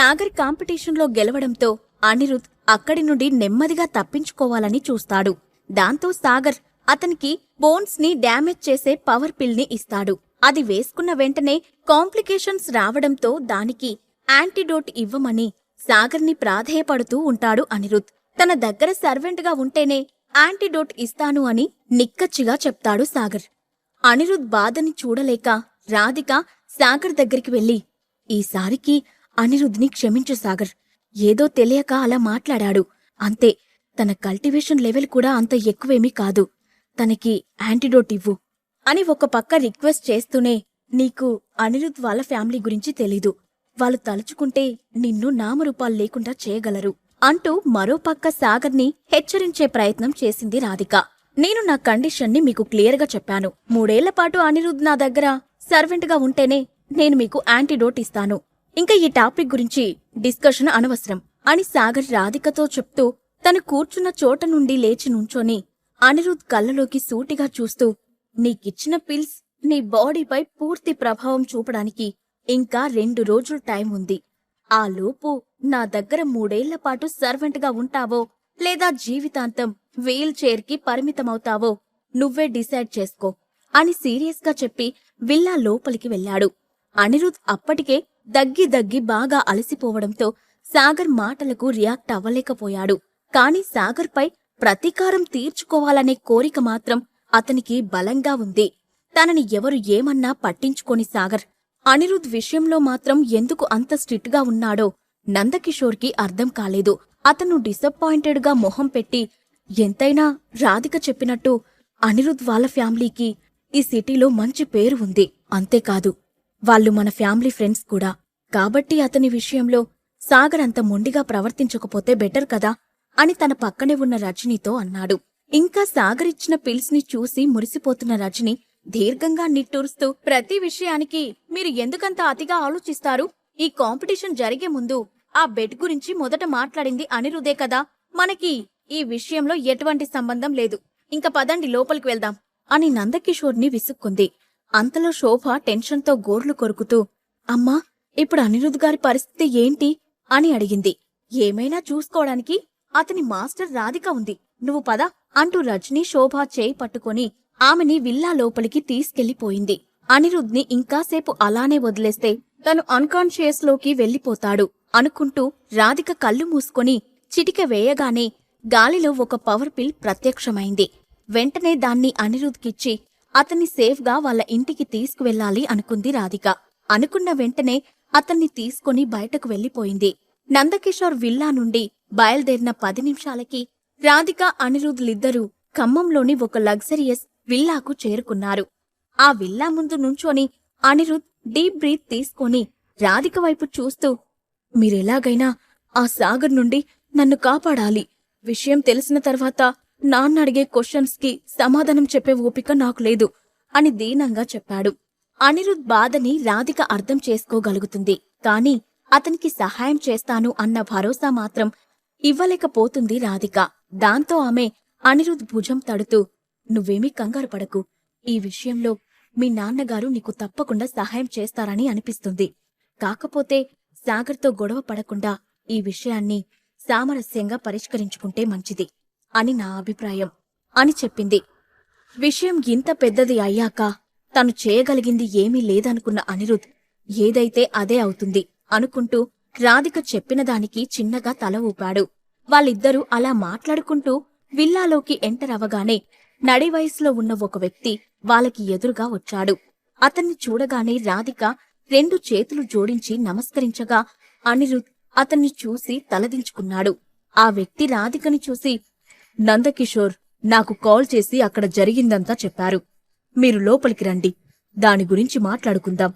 సాగర్ కాంపిటీషన్లో గెలవడంతో అనిరుద్ అక్కడి నుండి నెమ్మదిగా తప్పించుకోవాలని చూస్తాడు. దాంతో సాగర్ అతనికి బోన్స్ని డ్యామేజ్ చేసే పవర్ పిల్ని ఇస్తాడు. అది వేసుకున్న వెంటనే కాంప్లికేషన్స్ రావడంతో దానికి యాంటీడోట్ ఇవ్వమని సాగర్ని ప్రాధేయపడుతూ ఉంటాడు అనిరుద్. తన దగ్గర సర్వెంట్గా ఉంటేనే యాంటీడోట్ ఇస్తాను అని నిక్కచ్చిగా చెప్తాడు సాగర్. అనిరుద్ బాధని చూడలేక రాధిక సాగర్ దగ్గరికి వెళ్ళి ఈసారికి అనిరుద్ని క్షమించు సాగర్. ఏదో తెలియక అలా మాట్లాడాడు. అంతే తన కల్టివేషన్ లెవెల్ కూడా అంత ఎక్కువేమీ కాదు. తనకి యాంటీడోట్ ఇవ్వు. అని ఒక పక్క రిక్వెస్ట్ చేస్తూనే నీకు అనిరుద్ వాళ్ళ ఫ్యామిలీ గురించి తెలీదు. వాళ్ళు తలుచుకుంటే నిన్ను నామరూపాలు లేకుండా చేయగలరు అంటూ మరో పక్క సాగర్ని హెచ్చరించే ప్రయత్నం చేసింది రాధిక. నేను నా కండిషన్ని మీకు క్లియర్గా చెప్పాను. మూడేళ్ళ పాటు అనిరుద్ నా దగ్గర సర్వెంట్గా ఉంటేనే నేను మీకు యాంటీడోట్ ఇస్తాను. ఇంకా ఈ టాపిక్ గురించి డిస్కషన్ అనవసరం అని సాగర్ రాధికతో చెప్తూ తను కూర్చున్న చోట నుండి లేచి నుంచొని అనిరుద్ కళ్ళలోకి సూటిగా చూస్తూ నీకిచ్చిన పిల్స్ నీ బాడీపై పూర్తి ప్రభావం చూపడానికి ఇంకా రెండు రోజులు టైం ఉంది. ఆ లోపు నా దగ్గర మూడేళ్ళ పాటు సర్వెంట్గా ఉంటావో లేదా జీవితాంతం వీల్ చైర్కి పరిమితమవుతావో నువ్వే డిసైడ్ చేసుకో అని సీరియస్గా చెప్పి విల్లా లోపలికి వెళ్ళాడు. అనిరుద్ అప్పటికే దగ్గి దగ్గి బాగా అలసిపోవడంతో సాగర్ మాటలకు రియాక్ట్ అవ్వలేకపోయాడు. కాని సాగర్పై ప్రతీకారం తీర్చుకోవాలనే కోరిక మాత్రం అతనికి బలంగా ఉంది. తనని ఎవరు ఏమన్నా పట్టించుకోని సాగర్ అనిరుద్ విషయంలో మాత్రం ఎందుకు అంత స్ట్రిక్ట్గా ఉన్నాడో నందకిషోర్కి అర్థం కాలేదు. అతను డిసప్పాయింటెడ్గా మొహం పెట్టి ఎంతైనా రాధిక చెప్పినట్టు అనిరుద్ వాళ్ళ ఫ్యామిలీకి ఈ సిటీలో మంచి పేరు ఉంది. అంతేకాదు వాళ్ళు మన ఫ్యామిలీ ఫ్రెండ్స్ కూడా. కాబట్టి అతని విషయంలో సాగర్ అంత మొండిగా ప్రవర్తించకపోతే బెటర్ కదా అని తన పక్కనే ఉన్న రజనీతో అన్నాడు. ఇంకా సాగర్ ఇచ్చిన పిల్స్ని చూసి మురిసిపోతున్న రజని దీర్ఘంగా నిట్టూరుస్తూ ప్రతి విషయానికి మీరు ఎందుకంత అతిగా ఆలోచిస్తారు? ఈ కాంపిటీషన్ జరిగే ముందు ఆ బెడ్ గురించి మొదట మాట్లాడింది అనిరుదే కదా. మనకి ఈ విషయంలో ఎటువంటి సంబంధం లేదు. ఇంక పదండి లోపలికి వెళ్దాం అని నందకిషోర్ని విసుక్కుంది. అంతలో శోభ టెన్షన్తో గోర్లు కొరుకుతూ అమ్మా ఇప్పుడు అనిరుద్ గారి పరిస్థితి ఏంటి? అని అడిగింది. ఏమైనా చూసుకోవడానికి? అతని మాస్టర్ రాధిక ఉంది. నువ్వు పద అంటూ రజనీ శోభ చేయి పట్టుకొని ఆమెని విల్లా లోపలికి తీసుకెళ్ళిపోయింది అనిరుద్ని ఇంకాసేపు అలానే వదిలేస్తే తను అన్కాన్షియస్లోకి వెళ్ళిపోతాడు అనుకుంటూ రాధిక కళ్ళు మూసుకొని చిటిక వేయగానే గాలిలో ఒక పవర్ పిల్ ప్రత్యక్షమైంది. వెంటనే దాన్ని అనిరుద్కిచ్చి అతన్ని సేఫ్గా వాళ్ళ ఇంటికి తీసుకువెళ్ళాలి అనుకుంది రాధిక. అనుకున్న వెంటనే అతన్ని తీసుకుని బయటకు వెళ్ళిపోయింది నందకిషోర్ విల్లా నుండి బయలుదేరిన పది నిమిషాలకి రాధిక అనిరుద్లిద్దరూ ఖమ్మంలోని ఒక లగ్జరియస్ విల్లాకు చేరుకున్నారు. ఆ విల్లా ముందు నుంచొని అనిరుద్ డీప్ బ్రీత్ తీసుకొని రాధిక వైపు చూస్తూ మీరెలాగైనా ఆ సాగర్ నుండి నన్ను కాపాడాలి. విషయం తెలిసిన తర్వాత నాన్న అడిగే క్వశ్చన్స్కి సమాధానం చెప్పే ఓపిక నాకు లేదు అని దీనంగా చెప్పాడు. అనిరుద్ బాధని రాధిక అర్థం చేసుకోగలుగుతుంది. కాని అతనికి సహాయం చేస్తాను అన్న భరోసా మాత్రం ఇవ్వలేకపోతుంది రాధిక. దాంతో ఆమె అనిరుద్ భుజం తడుతూ నువ్వేమీ కంగారు పడకు. ఈ విషయంలో మీ నాన్నగారు నీకు తప్పకుండా సహాయం చేస్తారని అనిపిస్తుంది. కాకపోతే సాగర్తో గొడవ పడకుండా ఈ విషయాన్ని సామరస్యంగా పరిష్కరించుకుంటే మంచిది. అని నా అభిప్రాయం అని చెప్పింది. విషయం ఇంత పెద్దది అయ్యాక తను చేయగలిగింది ఏమీ లేదనుకున్న అనిరుద్ ఏదైతే అదే అవుతుంది అనుకుంటూ రాధిక చెప్పిన దానికి చిన్నగా తల ఊపాడు. వాళ్ళిద్దరూ అలా మాట్లాడుకుంటూ విల్లాలోకి ఎంటర్ అవగానే నడి వయసులో ఉన్న ఒక వ్యక్తి వాళ్ళకి ఎదురుగా వచ్చాడు. అతన్ని చూడగానే రాధిక రెండు చేతులు జోడించి నమస్కరించగా అనిరుద్ అతన్ని చూసి తలదించుకున్నాడు. ఆ వ్యక్తి రాధికని చూసి నందకిషోర్ నాకు కాల్ చేసి అక్కడ జరిగిందంతా చెప్పారు. మీరు లోపలికి రండి. దాని గురించి మాట్లాడుకుందాం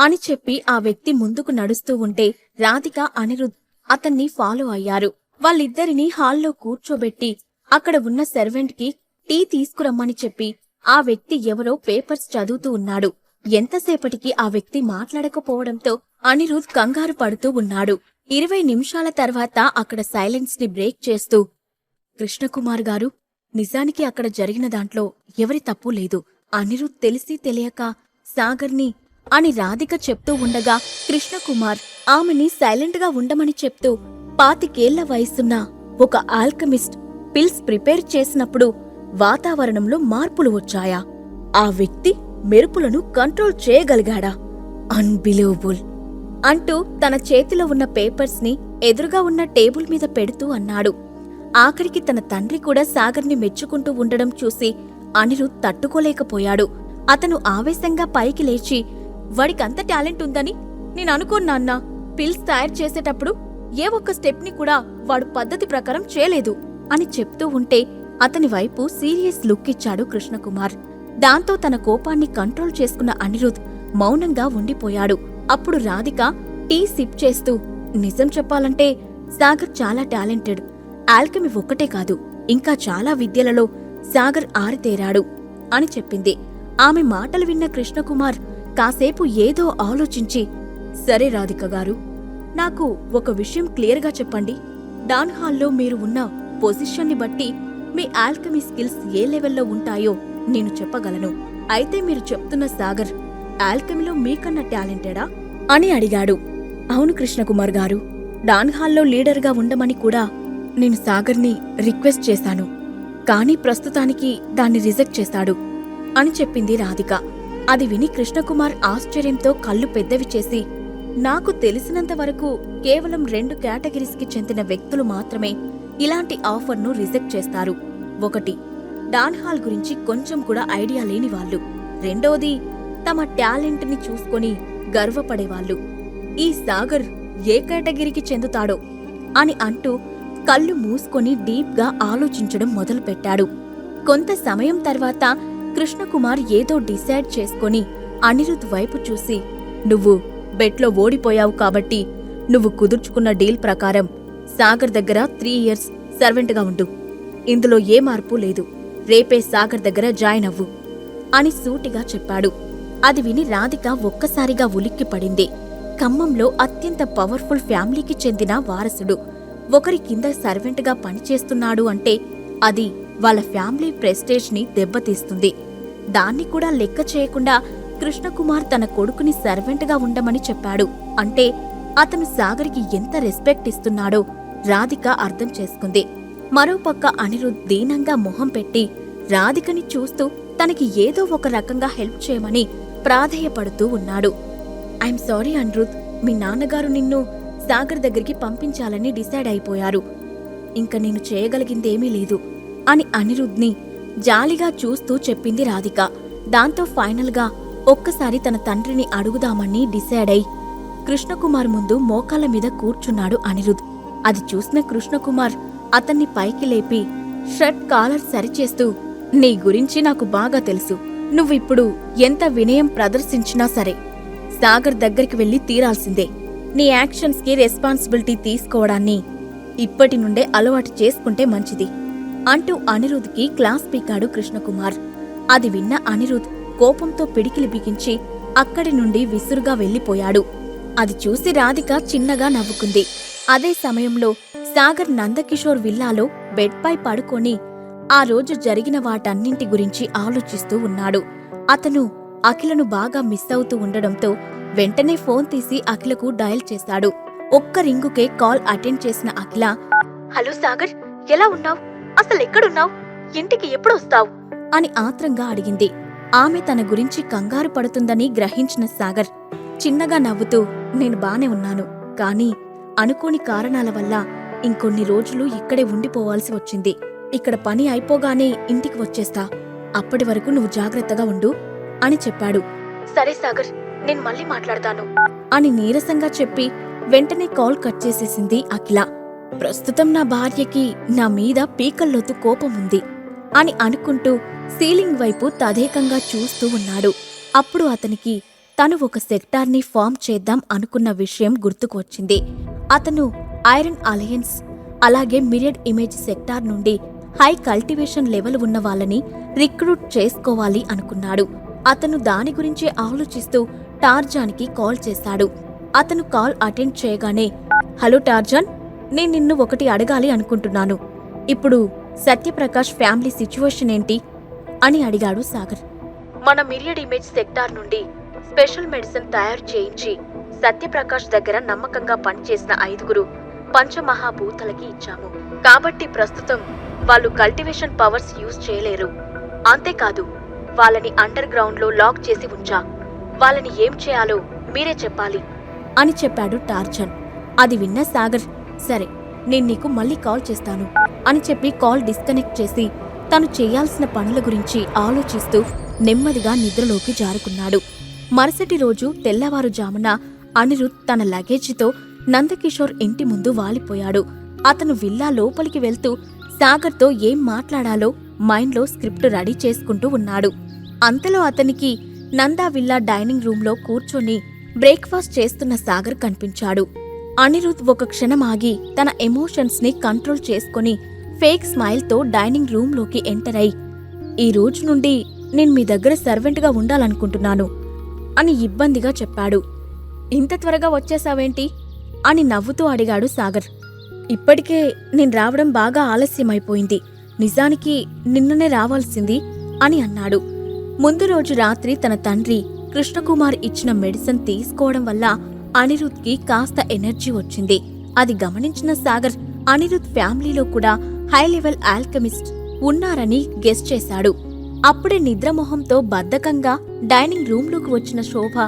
అని చెప్పి ఆ వ్యక్తి ముందుకు నడుస్తూ ఉంటే రాధిక అనిరుద్ అతన్ని ఫాలో అయ్యారు. వాళ్ళిద్దరినీ హాల్లో కూర్చోబెట్టి అక్కడ ఉన్న సెర్వెంట్కి టీ తీసుకురమ్మని చెప్పి ఆ వ్యక్తి ఎవరో పేపర్స్ చదువుతూ ఉన్నాడు. ఎంతసేపటికి ఆ వ్యక్తి మాట్లాడకపోవడంతో అనిరుద్ కంగారు పడుతూ ఉన్నాడు. ఇరవై నిమిషాల తర్వాత అక్కడ సైలెన్స్ని బ్రేక్ చేస్తూ కృష్ణకుమార్ గారు నిజానికి అక్కడ జరిగిన దాంట్లో ఎవరి తప్పు లేదు. అనిరుద్ తెలిసి తెలియక సాగర్ని అని రాధిక చెప్తూ ఉండగా కృష్ణకుమార్ ఆమెని సైలెంట్గా ఉండమని చెప్తూ పాతికేళ్ళ వయసున్న ఒక ఆల్కమిస్ట్ పిల్స్ ప్రిపేర్ చేసినప్పుడు వాతావరణంలో మార్పులు వచ్చాయా? ఆ వ్యక్తి మెరుపులను కంట్రోల్ చేయగలిగాడా? అన్బిలీవబుల్! అంటూ తన చేతిలో ఉన్న పేపర్స్ని ఎదురుగా ఉన్న టేబుల్ మీద పెడుతూ అన్నాడు. ఆఖరికి తన తండ్రి కూడా సాగర్ని మెచ్చుకుంటూ ఉండడం చూసి అనిరుద్ తట్టుకోలేకపోయాడు. అతను ఆవేశంగా పైకి లేచి వాడికంత టాలెంట్ ఉందని నేను అనుకోన్నాన్నా పిల్స్ తయారు చేసేటప్పుడు ఏ ఒక్క స్టెప్ని కూడా వాడు పద్ధతి ప్రకారం చేయలేదు అని చెప్తూ ఉంటే అతని వైపు సీరియస్ లుక్ ఇచ్చాడు కృష్ణకుమార్. దాంతో తన కోపాన్ని కంట్రోల్ చేసుకున్న అనిరుద్ మౌనంగా ఉండిపోయాడు. అప్పుడు రాధిక టీ సిప్ చేస్తూ నిజం చెప్పాలంటే సాగర్ చాలా టాలెంటెడ్. ఆల్కెమి ఒక్కటే కాదు ఇంకా చాలా విద్యలలో సాగర్ ఆరితేరాడు అని చెప్పింది. ఆమె మాటలు విన్న కృష్ణకుమార్ కాసేపు ఏదో ఆలోచించి సరే రాధిక గారు నాకు ఒక విషయం క్లియర్గా చెప్పండి. డాన్ హాల్లో మీరు ఉన్న పొజిషన్ని బట్టి మీ ఆల్కమీ స్కిల్స్ ఏ లెవెల్లో ఉంటాయో నేను చెప్పగలను. అయితే మీరు చెప్తున్న సాగర్ ఆల్కమీలో మీకన్నా టాలెంటెడా? అని అడిగాడు. అవును కృష్ణకుమార్ గారు డాన్ హాల్లో లీడర్గా ఉండమని కూడా నేను సాగర్ని రిక్వెస్ట్ చేశాను. కానీ ప్రస్తుతానికి దాన్ని రిజెక్ట్ చేశాడు అని చెప్పింది రాధిక. అది విని కృష్ణకుమార్ ఆశ్చర్యంతో కళ్ళు పెద్దవి చేసి నాకు తెలిసినంత వరకు కేవలం రెండు కేటగిరీస్కి చెందిన వ్యక్తులు మాత్రమే ఇలాంటి ఆఫర్ను రిజెక్ట్ చేస్తారు. ఒకటి డాన్హాల్ గురించి కొంచెం కూడా ఐడియా లేని వాళ్ళు. రెండోది తమ టాలెంట్ని చూసుకొని గర్వపడేవాళ్ళు ఈ సాగర్ ఏ కేటగిరీకి చెందుతాడో అని అంటూ కళ్ళు మూసుకొని డీప్గా ఆలోచించడం మొదలుపెట్టాడు. కొంత సమయం తర్వాత కృష్ణకుమార్ ఏదో డిసైడ్ చేసుకొని అనిరుద్ వైపు చూసి నువ్వు బెట్లో ఓడిపోయావు కాబట్టి నువ్వు కుదుర్చుకున్న డీల్ ప్రకారం సాగర్ దగ్గర త్రీ ఇయర్స్ సర్వెంట్గా ఉండు. ఇందులో ఏ మార్పు లేదు. రేపే సాగర్ దగ్గర జాయిన్ అవ్వు అని సూటిగా చెప్పాడు. అది విని రాధిక ఒక్కసారిగా ఉలిక్కి పడింది ఖమ్మంలో అత్యంత పవర్ఫుల్ ఫ్యామిలీకి చెందిన వారసుడు ఒకరి కింద సర్వెంట్గా పనిచేస్తున్నాడు అంటే అది వాళ్ళ ఫ్యామిలీ ప్రెస్టేజ్ని దెబ్బతీస్తుంది. దాన్ని కూడా లెక్క చేయకుండా కృష్ణకుమార్ తన కొడుకుని సర్వెంట్గా ఉండమని చెప్పాడు. అంటే అతను సాగర్కి ఎంత రెస్పెక్ట్ ఇస్తున్నాడో రాధిక అర్థం చేసుకుంది. మరోపక్క అనిరుద్ దీనంగా మొహం పెట్టి రాధికని చూస్తూ తనకి ఏదో ఒక రకంగా హెల్ప్ చేయమని ప్రాధేయపడుతూ ఉన్నాడు. ఐఎమ్ సారీ అనిరుద్ మీ నాన్నగారు నిన్ను సాగర్ దగ్గరికి పంపించాలని డిసైడ్ అయిపోయారు. ఇంక నేను చేయగలిగిందేమీ లేదు అని అనిరుద్ని జాలిగా చూస్తూ చెప్పింది రాధిక. దాంతో ఫైనల్గా ఒక్కసారి తన తండ్రిని అడుగుదామని డిసైడ్ అయి కృష్ణకుమార్ ముందు మోకాళ్ళ మీద కూర్చున్నాడు అనిరుద్. అది చూసిన కృష్ణకుమార్ అతన్ని పైకి లేపి షర్ట్ కాలర్ సరిచేస్తూ నీ గురించి నాకు బాగా తెలుసు. నువ్విప్పుడు ఎంత వినయం ప్రదర్శించినా సరే సాగర్ దగ్గరికి వెళ్ళి తీరాల్సిందే. నీ యాక్షన్స్కి రెస్పాన్సిబిలిటీ తీసుకోవడాన్ని ఇప్పటి నుండే అలవాటు చేసుకుంటే మంచిది అంటూ అనిరుద్కి క్లాస్ పీకాడు కృష్ణకుమార్. అది విన్న అనిరుద్ కోపంతో పిడికిలి బిగించి అక్కడి నుండి విసురుగా వెళ్ళిపోయాడు అది చూసి రాధిక చిన్నగా నవ్వుకుంది. అదే సమయంలో సాగర్ నందకిషోర్ విల్లాలో బెడ్పై పడుకొని ఆ రోజు జరిగిన వాటన్నింటి గురించి ఆలోచిస్తూ ఉన్నాడు. అతను అఖిలను బాగా మిస్ అవుతూ ఉండడంతో వెంటనే ఫోన్ తీసి అఖిలకు డయల్ చేశాడు ఒక్క రింగుకే కాల్ అటెండ్ చేసిన అఖిల హలో సాగర్ ఎలా ఉన్నావ్? అసలు ఎక్కడున్నావ్? ఇంటికి ఎప్పుడు వస్తావ్? అని ఆత్రంగా అడిగింది. ఆమె తన గురించి కంగారు పడుతుందని గ్రహించిన సాగర్ చిన్నగా నవ్వుతూ నేను బానే ఉన్నాను కానీ అనుకోని కారణాల వల్ల ఇంకొన్ని రోజులు ఇక్కడే ఉండిపోవాల్సి వచ్చింది. ఇక్కడ పని అయిపోగానే ఇంటికి వచ్చేస్తా. అప్పటి వరకు నువ్వు జాగ్రత్తగా ఉండు అని చెప్పాడు. సరే సాగర్ నేను మళ్ళీ మాట్లాడతాను. అని నీరసంగా చెప్పి వెంటనే కాల్ కట్ చేసేసింది అఖిల. ప్రస్తుతం నా భార్యకి నా మీద పీకల్లోతు కోపం ఉంది అని అనుకుంటూ సీలింగ్ వైపు తదేకంగా చూస్తూ ఉన్నాడు. అప్పుడు అతనికి తను ఒక సెక్టార్ని ఫామ్ చేద్దాం అనుకున్న విషయం గుర్తుకు వచ్చింది అతను ఐరన్ అలయన్స్ అలాగే మిరియడ్ ఇమేజ్ సెక్టార్ నుండి హై కల్టివేషన్ లెవెల్ ఉన్న వాళ్ళని రిక్రూట్ చేసుకోవాలి అనుకున్నాడు. అతను దాని గురించి ఆలోచిస్తూ టార్జాన్కి కాల్ చేశాడు. అతను కాల్ అటెండ్ చేయగానే హలో టార్జాన్ నేను నిన్ను ఒకటి అడగాలి అనుకుంటున్నాను. ఇప్పుడు సత్యప్రకాష్ ఫ్యామిలీ సిచ్యువేషన్ ఏంటి? అని అడిగాడు సాగర్. మన మిరియడ్ ఇమేజ్ సెక్టార్ నుండి స్పెషల్ మెడిసిన్ తయారు చేయించి సత్యప్రకాష్ దగ్గర నమ్మకంగా పనిచేసిన ఐదుగురు పంచమహాభూతలకి ఇచ్చాము. కాబట్టి ప్రస్తుతం వాళ్ళు కల్టివేషన్ పవర్స్ యూజ్ చేయలేరు. అంతేకాదు వాళ్ళని అండర్ గ్రౌండ్లో లాక్ చేసి ఉంచా. వాళ్ళని ఏం చేయాలో మీరే చెప్పాలి. అని చెప్పాడు టార్చన్. అది విన్న సాగర్ సరే నేను నీకు మళ్ళీ కాల్ చేస్తాను. అని చెప్పి కాల్ డిస్కనెక్ట్ చేసి తను చేయాల్సిన పనుల గురించి ఆలోచిస్తూ నెమ్మదిగా నిద్రలోకి జారుకున్నాడు. మరుసటి రోజు తెల్లవారుజామున అనిరుద్ తన లగేజీతో నందకిషోర్ ఇంటి ముందు వాలిపోయాడు. అతను విల్లా లోపలికి వెళ్తూ సాగర్తో ఏం మాట్లాడాలో మైండ్లో స్క్రిప్ట్ రెడీ చేసుకుంటూ ఉన్నాడు. అంతలో అతనికి నందా విల్లా డైనింగ్ రూంలో కూర్చొని బ్రేక్ఫాస్ట్ చేస్తున్న సాగర్ కనిపించాడు. అనిరుద్ ఒక క్షణం ఆగి తన ఎమోషన్స్ని కంట్రోల్ చేసుకుని ఫేక్ స్మైల్తో డైనింగ్ రూంలోకి ఎంటర్ అయి ఈ రోజు నుండి నేను మీ దగ్గర సర్వెంట్గా ఉండాలనుకుంటున్నాను అని ఇబ్బందిగా చెప్పాడు. ఇంత త్వరగా వచ్చేసావేంటి? అని నవ్వుతూ అడిగాడు సాగర్. ఇప్పటికే నేను రావడం బాగా ఆలస్యమైపోయింది. నిజానికి నిన్ననే రావాల్సింది అని అన్నాడు. ముందు రోజు రాత్రి తన తండ్రి కృష్ణకుమార్ ఇచ్చిన మెడిసిన్ తీసుకోవడం వల్ల అనిరుద్కి కాస్త ఎనర్జీ వచ్చింది. అది గమనించిన సాగర్ అనిరుద్ ఫ్యామిలీలో కూడా హై లెవెల్ ఆల్కెమిస్ట్ ఉన్నారని గెస్ చేశాడు. అప్పుడే నిద్రమొహంతో బద్ధకంగా డైనింగ్ రూంలోకి వచ్చిన శోభ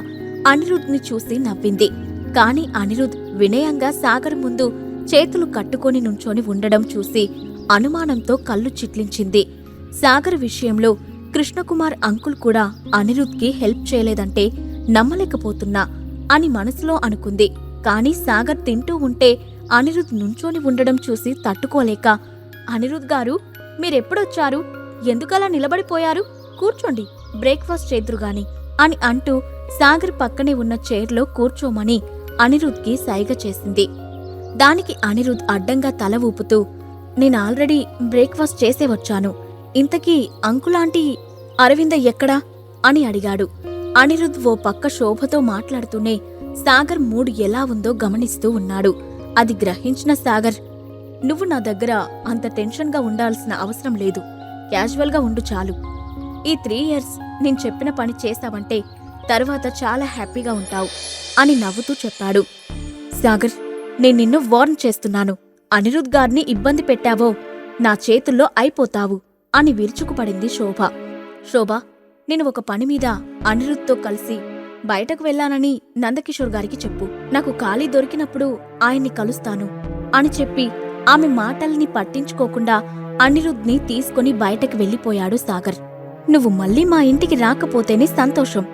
అనిరుద్ని చూసి నవ్వింది. కాని అనిరుద్ వినయంగా సాగర్ ముందు చేతులు కట్టుకొని నుంచొని ఉండడం చూసి అనుమానంతో కళ్ళు చిట్లించింది. సాగర్ విషయంలో కృష్ణకుమార్ అంకుల్ కూడా అనిరుద్ధ్కి హెల్ప్ చేయలేదంటే నమ్మలేకపోతున్నా అని మనసులో అనుకుంది. కానీ సాగర్ తింటూ ఉంటే అనిరుద్ నుంచోని ఉండడం చూసి తట్టుకోలేక అనిరుద్ గారు మీరెప్పుడొచ్చారు? ఎందుకలా నిలబడిపోయారు? కూర్చోండి బ్రేక్ఫాస్ట్ చేద్దురుగాని అని అంటూ సాగర్ పక్కనే ఉన్న చైర్లో కూర్చోమని అనిరుద్ధ్కి సైగ చేసింది. దానికి అనిరుద్ అడ్డంగా తల ఊపుతూ నేను ఆల్రెడీ బ్రేక్ఫాస్ట్ చేసే వచ్చాను. ఇంతకీ అంకులాంటి అరవింద ఎక్కడా? అని అడిగాడు. అనిరుద్ ఓ పక్క శోభతో మాట్లాడుతూనే సాగర్ మూడు ఎలా ఉందో గమనిస్తూ ఉన్నాడు. అది గ్రహించిన సాగర్ నువ్వు నా దగ్గర అంత టెన్షన్గా ఉండాల్సిన అవసరం లేదు. క్యాజువల్గా ఉండు చాలు. ఈ త్రీ ఇయర్స్ నేను చెప్పిన పని చేస్తావంటే తర్వాత చాలా హ్యాపీగా ఉంటావు అని నవ్వుతూ చెప్పాడు. సాగర్ నేను నిన్ను వార్న్ చేస్తున్నాను. అనిరుద్ గారిని ఇబ్బంది పెట్టావో నా చేతుల్లో అయిపోతావు. అని విరుచుకుపడింది శోభ. శోభ నేను ఒక పని మీద అనిరుద్ధ్తో కలిసి బయటకు వెళ్ళానని నందకిషోర్ గారికి చెప్పు. నాకు ఖాళీ దొరికినప్పుడు ఆయన్ని కలుస్తాను అని చెప్పి ఆమె మాటల్ని పట్టించుకోకుండా అనిరుద్ధ్ని తీసుకుని బయటకు వెళ్ళిపోయాడు సాగర్. నువ్వు మళ్ళీ మా ఇంటికి రాకపోతేనే సంతోషం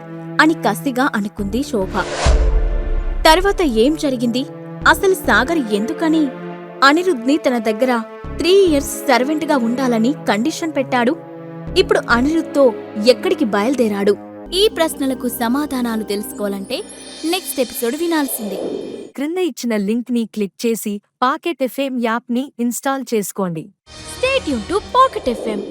అని కసిగా అనుకుంది శోభ. తర్వాత ఏం జరిగింది? అసలు సాగర్ ఎందుకని అనిరుద్ని తన దగ్గర త్రీ ఇయర్స్ సర్వెంట్గా ఉండాలని కండిషన్ పెట్టాడు. ఇప్పుడు అనిరుద్తో ఎక్కడికి బయలుదేరాడు? ఈ ప్రశ్నలకు సమాధానాలు తెలుసుకోవాలంటే నెక్స్ట్ ఎపిసోడ్ వినాల్సిందే. క్రింద ఇచ్చిన లింక్ని క్లిక్ చేసి పాకెట్ ఎఫ్ఎం యాప్ని ఇన్స్టాల్ చేసుకోండి. స్టేట్ యూన్ టు పాకెట్ ఎఫ్ఎం